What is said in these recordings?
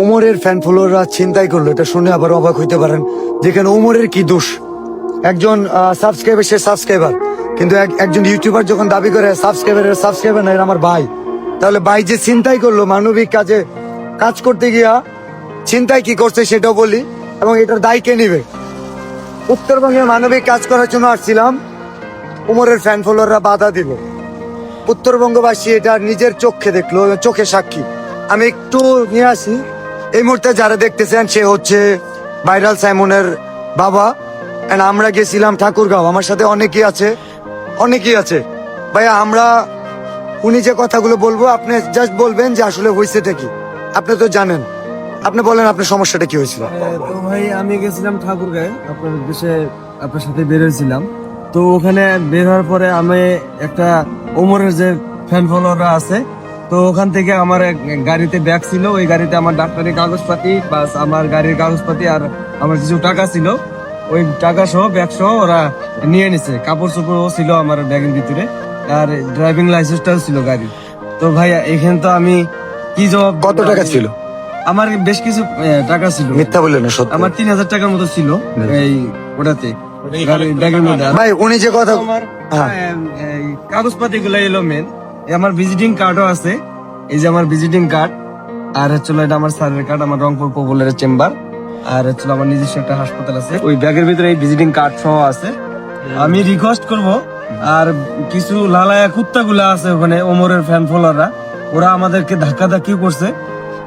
ওমরের ফ্যান ফলোয়াররা ছিনতাই করল, এটা শুনে আবার অবাক হইতে পারেন যেখানে ওমরের কি দোষ? একজন সাবস্ক্রাইবার সে সাবস্ক্রাইবার কিন্তু এক- একজন ইউটিউবার যখন দাবি করে সাবস্ক্রাইবারের সাবস্ক্রাইবার না আমার ভাই। তাহলে ভাই যে চিন্তাই করল, মানবিক কাজে কাজ করতে গিয়া চিন্তায় কি করছে সেটাও বলি, এবং এটার দায় কে নিবে? উত্তরবঙ্গে মানবিক কাজ করার জন্য আসছিলাম উমরের ফ্যান ফলোয়াররা বাধা দিল। উত্তরবঙ্গবাসী এটা নিজের চোখে দেখল, চোখে সাক্ষী। আমি একটু নিয়ে আসি। এই মুহূর্তে যারা দেখতেছেন, সে হচ্ছে ভাইরাল সাইমনের বাবা। And আমরা গেছিলাম ঠাকুরগাঁও। আমার সাথে অনেকেই আছে। অনেকেই আছে। ভাইয়া, আমরা, উনি যে কথাগুলো বলব, আপনি জাস্ট বলবেন যে আসলে হয়েছেটা কি। আপনি তো জানেন। আপনি বলেন, আপনার সমস্যাটা কি হয়েছিল? তো ভাই, আমি গেছিলাম ঠাকুরগাঁয়ে। আপনার দেশে আপনার সাথে বের হয়েছিলাম। তো ওখানে বের হওয়ার পরে আমি একটা ওমরের যে ফ্যান ফলোয়াররা আছে তো ওখান থেকে আমার এক গাড়িতে ব্যাগ ছিল ওই গাড়িতে আমার ডাক্তারি কাগজপাতি প্লাস আমার গাড়ির কাগজপাতি আর আমার কিছু টাকা ছিল। ওই টাকা সহ ব্যাগ সহ ওরা নিয়ে নিছে। কাপড় চোপড়ও ছিল আমার ব্যাগের ভিতরে আর ড্রাইভিং লাইসেন্সটাও ছিল গাড়ি। তো ভাইয়া এখানে তো আমি কি জবাব কত টাকা ছিল? আমার বেশ কিছু টাকা ছিল। মিথ্যা বললেন না আমার তিন হাজার টাকার মতো ছিল এই ওটাতে। গাড়ির ব্যাগের মধ্যে। ভাই উনি যে কথা আমার হ্যাঁ। কাগজপাতি গুলো এলো মেন আমার ভিজিটিং কার্ডও আছে। এই যে আমার ভিজিটিং কার্ড আর হচ্ছে এটা আমার স্যারের কার্ড আমার রংপুর পপুলারের চেম্বার আর হচ্ছে আমার নিজস্ব একটা হাসপাতাল আছে। ওই ব্যাগের ভিতরে এই ভিজিটিং কার্ড সহ আছে। আমি রিকোয়েস্ট করব আর কিছু লালায়া কুত্তা গুলা আছে ওখানে ওমরের ফ্যান ফলোয়াররা ওরা আমাদেরকে ধাক্কা ধাক্কি করছে।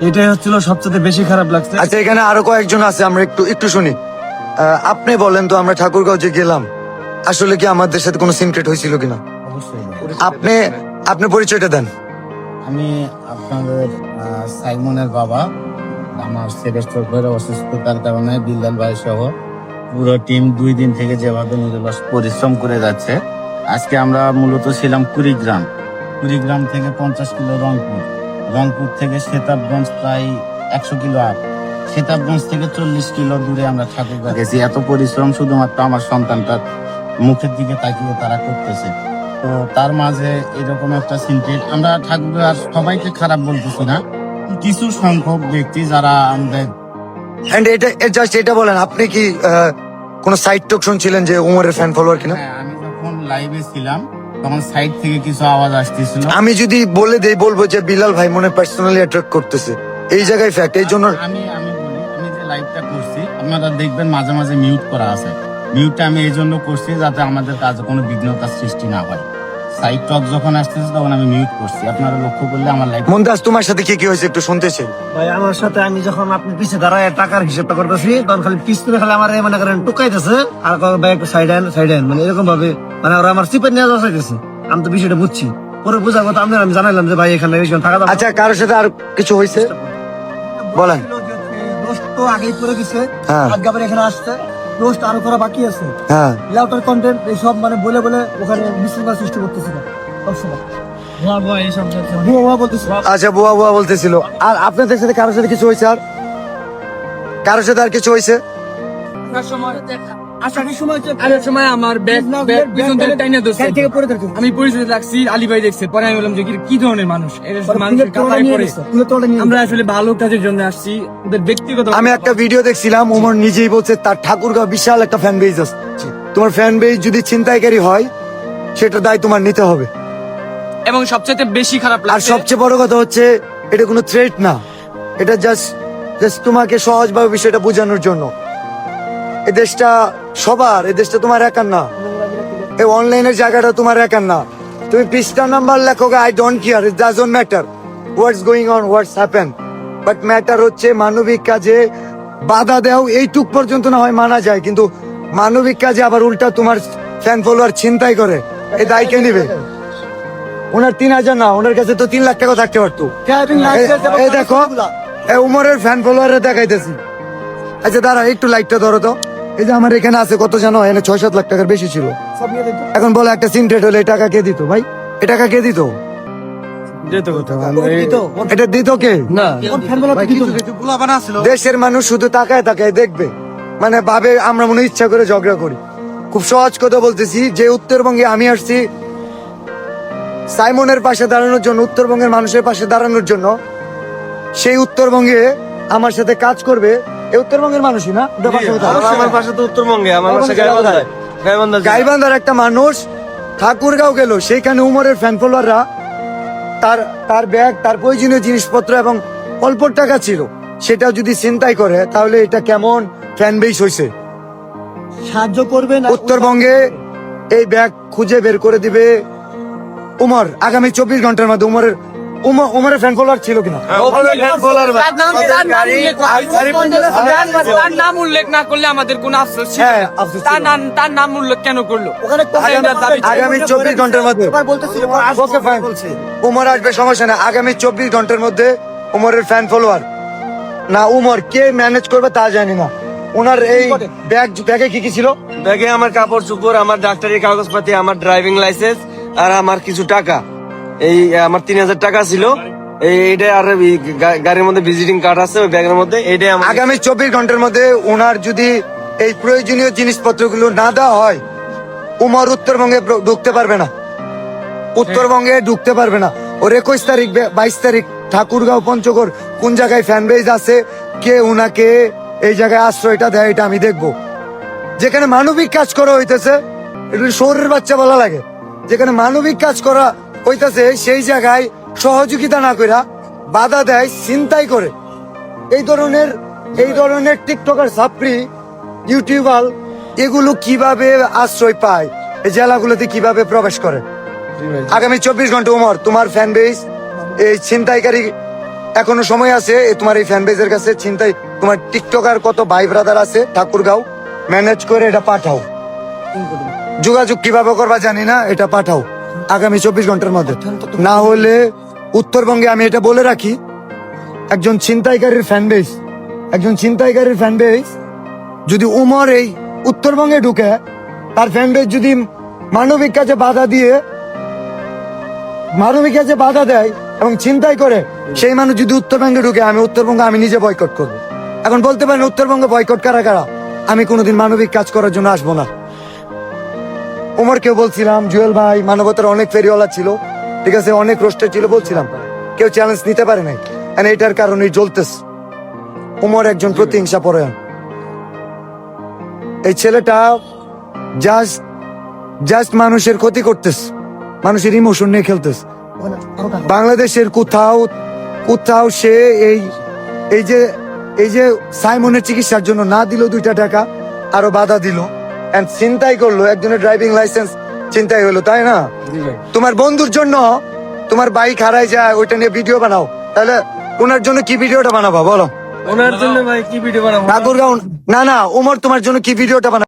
এটাই হচ্ছিল সবচেয়ে বেশি খারাপ লাগছে। আচ্ছা এখানে আরও কয়েকজন আছে আমরা একটু একটু শুনি। আপনি বলেন তো আমরা ঠাকুরগাঁও যে গেলাম। আসলে কি আমাদের সাথে কোনো সিনক্রেট হয়েছিল কিনা? আপনি আপনি পরিচয়টা দেন। আমি আপনাদের সাইমনের বাবা, আমার সেরেস্টর করে অসুস্থতার কারণে বিল্লাল ভাই সহ পুরো টিম দুই দিন থেকে যেভাবে নিরলস পরিশ্রম করে যাচ্ছে। আজকে আমরা মূলত ছিলাম কুড়িগ্রাম। কুড়িগ্রাম থেকে পঞ্চাশ কিলো রংপুর। রংপুর থেকে সেতাবগঞ্জ প্রায় একশো কিলো আপ। সেতাবগঞ্জ থেকে চল্লিশ কিলো দূরে আমরা ঠাকুরগাঁ গেছি, এত পরিশ্রম শুধুমাত্র আমার সন্তানটার মুখের দিকে তাকিয়ে তারা করতেছে। তো তার মাঝে এরকম একটা সিনক্রেট আমরা ঠাকুর আর সবাইকে খারাপ বলতেছি না। কিছু সংখ্যক ব্যক্তি যারা আমাদের এন্ড এটা জাস্ট এটা বলেন আপনি কি কোনো সাইট টক শুনছিলেন যে উমরের ফ্যান ফলোয়ার কিনা? হ্যাঁ, আমি যখন লাইভে ছিলাম তখন সাইড থেকে কিছু আওয়াজ আসতেছিল। আমি যদি বলে দেই বলব যে বিলাল ভাই মনে পার্সোনালি অ্যাট্রাক্ট করতেছে। এই জায়গায় ফ্যাক্ট এই জন্য আমি আমি বলি আমি যে লাইভটা করছি আপনারা দেখবেন মাঝে মাঝে মিউট করা আছে। মিউটটা আমি এই জন্য করছি যাতে আমাদের কাজে কোনো বিঘ্নতার সৃষ্টি না হয়। সাইড টক যখন আসতেছে তখন আমি মিউট করছি আপনারা লক্ষ্য করলে আমার লাইভ মন্দাজ তোমার সাথে কি কি হয়েছে একটু শুনতেছি ভাই আমার সাথে আমি যখন আপনি পিছে দাঁড়ায় টাকার হিসাবটা করতেছি তখন খালি পিছনে খালি আমার মনে করেন টুকাইতেছে আর ভাই একটু সাইড হ্যান্ড সাইড হ্যান্ড মানে এরকম ভাবে মানে ওরা আমার সিপের নিয়ে চাইতেছে আমি তো বিষয়টা বুঝছি পরে বোঝার কথা আপনার আমি জানাইলাম যে ভাই এখানে থাকা আচ্ছা কারোর সাথে আর কিছু হয়েছে বলেন। রোস্ট তো আগেই করে দিছে হ্যাঁ। আজকে আবার এখানে আসছে রোস্ট আরও করা বাকি আছে। হ্যাঁ। লাউটার কন্টেন্ট এইসব মানে বলে বলে ওখানে বিশৃঙ্খলা সৃষ্টি করতেছিল। সবসময় বলতেছে আচ্ছা বুয়া বুয়া বলতেছিল। আর আপনাদের সাথে কারোর সাথে কিছু হয়েছে আর? কারোর সাথে আর কিছু হয়েছে? সময় হচ্ছে আসার সময় আমার ব্যাগ ব্যাগ পিছন থেকে টাইনা ধরছে। গাড়ি থেকে পড়ে থাকে আমি পরিচয় রাখছি আলী ভাই দেখছে। পরে আমি বললাম যে কি- কি ধরনের মানুষ? মানুষের কাতারে পড়ে। গেছে, ফুলের তোড়া নিয়ে আমরা আসলে ভালো কাজের জন্য আসছি। ব্যক্তিগত আমি একটা ভিডিও দেখছিলাম ওমর নিজেই বলছে তার ঠাকুরগাঁও বিশাল একটা ফ্যান বেজ আছে তোমার ফ্যান বেজ যদি ছিনতাইকারী হয় সেটা দায় তোমার নিতে হবে। এবং সবচেয়ে বেশি খারাপ আর সবচেয়ে বড় কথা হচ্ছে এটা কোনো থ্রেট না। এটা জাস্ট জাস্ট তোমাকে সহজভাবে বিষয়টা বোঝানোর জন্য। এ দেশটা সবার এ দেশটা তোমার একার না। এই অনলাইনের জায়গাটা তোমার একার না। তুমি পৃষ্ঠা নাম্বার লেখো I don't care it doesn't matter what's going on what's happen but matter হচ্ছে মানবিক কাজে বাধা দেও এইটুক পর্যন্ত না হয় মানা যায় কিন্তু মানবিক কাজে আবার উল্টা তোমার ফ্যান ফলোয়ার ছিনতাই করে এই দায় কে নিবে? ওনার তিন হাজার না ওনার কাছে তো তিন লাখ টাকা থাকতে পারতো। ড্রাইভিং এই- এই দেখো এই উমরের ফ্যান ফলোয়ারে দেখাইতেছি। আচ্ছা দাঁড়া একটু লাইটটা ধরো তো। এই যে আমার এখানে আছে কত জানো? এখানে ছয় সাত লাখ টাকার বেশি ছিল। সব নিয়ে দিত। এখন বলো একটা সিনটেট হলে এই টাকা কে দিত ভাই? এ টাকা কে দিত? এটা দিত কে। দেশের মানুষ শুধু তাকায় তাকায় দেখবে। মানে ভাবে আমরা মনে ইচ্ছা করে ঝগড়া করি। খুব সহজ কথা বলতেছি যে উত্তরবঙ্গে আমি আসছি সাইমনের পাশে দাঁড়ানোর জন্য উত্তরবঙ্গের মানুষের পাশে দাঁড়ানোর জন্য সেই উত্তরবঙ্গে আমার সাথে কাজ করবে এ উত্তরবঙ্গের মানুষই না? ওটা পাশে কোথায়? আমার পাশে তো উত্তরবঙ্গে আমার পাশে গাইবান্ধায় গাইবান্ধার একটা মানুষ ঠাকুরগাঁও গেল সেইখানে উমরের ফ্যান ফলোয়াররা তার তার ব্যাগ তার প্রয়োজনীয় জিনিসপত্র এবং অল্প টাকা ছিল সেটা যদি চিন্তাই করে তাহলে এটা কেমন ফ্যান বেস হয়েছে সাহায্য করবে না? উত্তরবঙ্গে এই ব্যাগ খুঁজে বের করে দিবে উমর। আগামী চব্বিশ ঘণ্টার মধ্যে উমরের উমর উমরের ফ্যান ফলোয়ার ছিল কিনা? ওখানে ফ্যান ফলোয়ার ভাই। তার নাম- উল্লেখ না করলে আমাদের কোনো আফসোস হ্যাঁ, আফসোস তার নাম উল্লেখ কেন করল? আগামী- চব্বিশ ঘণ্টার মধ্যে। উমর আসবে সমস্যা না আগামী চব্বিশ ঘণ্টার মধ্যে উমরের ফ্যান ফলোয়ার না উমর কে ম্যানেজ করবে তা জানি না। ওনার এই ব্যাগ ব্যাগে কি কি ছিল? ব্যাগে আমার কাপড় চুপড় আমার ডাক্তারি কাগজপাতি আমার ড্রাইভিং লাইসেন্স আর আমার কিছু টাকা। এই আমার তিন হাজার টাকা ছিল। এই এইটা আর গাড়ির মধ্যে ভিজিটিং কার্ড আছে, ওই ব্যাগের মধ্যে, এইটাই আগামী চব্বিশ ঘণ্টার মধ্যে ওনার যদি এই প্রয়োজনীয় জিনিসপত্রগুলো না দেওয়া হয়, উমর উত্তরবঙ্গে ঢুকতে পারবে না। উত্তরবঙ্গে ঢুকতে পারবে না। ওর একুশ তারিখ বাইশ তারিখ, ঠাকুরগাঁও, পঞ্চগড়, কোন জায়গায় ফ্যান বেজ আছে, কে উনাকে এই জায়গায় আশ্রয়টা দেয়, এটা আমি দেখব। যেখানে মানবিক কাজ করা হইতেছে, এটা শহরের বাচ্চা বলা লাগে। যেখানে মানবিক কাজ করা হইতেছে সেই জায়গায় সহযোগিতা না কইরা বাধা দেয় চিন্তাই করে। এই ধরনের এই ধরনের টিকটকার সাপ্রি ইউটিউবার, এগুলো কীভাবে আশ্রয় পায়? এই জেলাগুলোতে কীভাবে প্রবেশ করে? আগামী চব্বিশ ঘণ্টা উমর, তোমার ফ্যান বেস এই ছিনতাইকারী এখনও সময় আছে তোমার এই ফ্যান বেসের কাছে ছিনতাই, তোমার টিকটকার কত ভাই ব্রাদার আছে, ঠাকুরগাঁও ম্যানেজ করে এটা পাঠাও। যোগাযোগ কীভাবে করবা জানি না, এটা পাঠাও। আগামী চব্বিশ ঘণ্টার মধ্যে। না হলে উত্তরবঙ্গে আমি এটা বলে রাখি, একজন ছিনতাইকারীর ফ্যান বেস একজন ছিনতাইকারীর ফ্যান বেস যদি উমর এই উত্তরবঙ্গে ঢুকে, তার ফ্যান বেস যদি মানবিক কাজে বাধা দিয়ে, মানবিক কাজে বাধা দেয় এবং চিন্তাই করে, সেই মানুষ যদি উত্তরবঙ্গে ঢুকে, আমি উত্তরবঙ্গ, আমি নিজে বয়কট করব। এখন বলতে পারেন উত্তরবঙ্গে বয়কট কারা কারা? আমি কোনোদিন মানবিক কাজ করার জন্য আসব না। উমরকেও বলছিলাম, জুয়েল ভাই, মানবতার অনেক ফেরিওয়ালা ছিল, ঠিক আছে, অনেক রোস্টার ছিল, বলছিলাম, কেউ চ্যালেঞ্জ নিতে পারে নাই। And এটার কারণে জ্বলতেস উমর একজন প্রতিহিংসা পরায়ণ। এই ছেলেটা জাস্ট জাস্ট মানুষের ক্ষতি করতেস মানুষের ইমোশন নিয়ে খেলতেস বাংলাদেশের কোথাও কোথাও সে এই এই যে এই যে সাইমনের চিকিৎসার জন্য না দিল দুইটা টাকা, আরও বাধা দিল। এন্ড চিন্তাই করল একজনের ড্রাইভিং লাইসেন্স চিন্তাই হলো তাই না? তোমার বন্ধুর জন্য তোমার বাইক হারাই যায় ওইটা নিয়ে ভিডিও বানাও। তাহলে ওনার জন্য কি ভিডিওটা বানাবো বলো? ওনার জন্য ভাই কি ভিডিও বানাবো? ঠাকুরগাঁও না না উমর তোমার জন্য কি ভিডিওটা বানাবো?